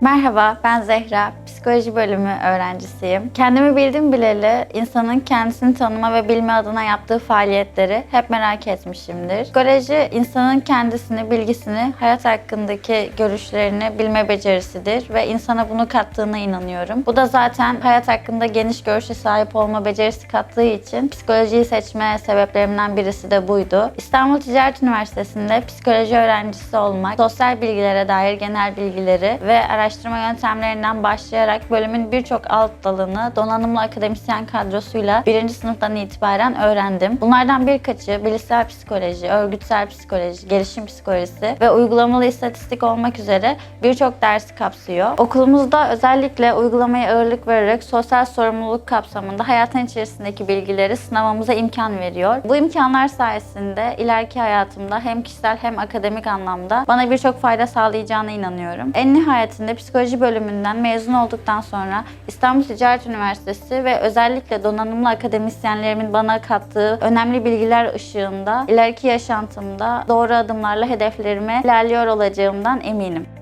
Merhaba, ben Zehra. Psikoloji bölümü öğrencisiyim. Kendimi bildim bileli insanın kendisini tanıma ve bilme adına yaptığı faaliyetleri hep merak etmişimdir. Psikoloji insanın kendisini, bilgisini, hayat hakkındaki görüşlerini bilme becerisidir ve insana bunu kattığına inanıyorum. Bu da zaten hayat hakkında geniş görüşe sahip olma becerisi kattığı için psikolojiyi seçme sebeplerimden birisi de buydu. İstanbul Ticaret Üniversitesi'nde psikoloji öğrencisi olmak, sosyal bilgilere dair genel bilgileri ve araştırma yöntemlerinden başlayarak bölümün birçok alt dalını donanımlı akademisyen kadrosuyla birinci sınıftan itibaren öğrendim. Bunlardan birkaçı bilişsel psikoloji, örgütsel psikoloji, gelişim psikolojisi ve uygulamalı istatistik olmak üzere birçok dersi kapsıyor. Okulumuzda özellikle uygulamaya ağırlık vererek sosyal sorumluluk kapsamında hayatın içerisindeki bilgileri sınavamıza imkan veriyor. Bu imkanlar sayesinde ileriki hayatımda hem kişisel hem akademik anlamda bana birçok fayda sağlayacağına inanıyorum. En nihayetinde psikoloji bölümünden mezun olduktan sonra İstanbul Ticaret Üniversitesi ve özellikle donanımlı akademisyenlerimin bana kattığı önemli bilgiler ışığında ileriki yaşantımda doğru adımlarla hedeflerime ilerliyor olacağımdan eminim.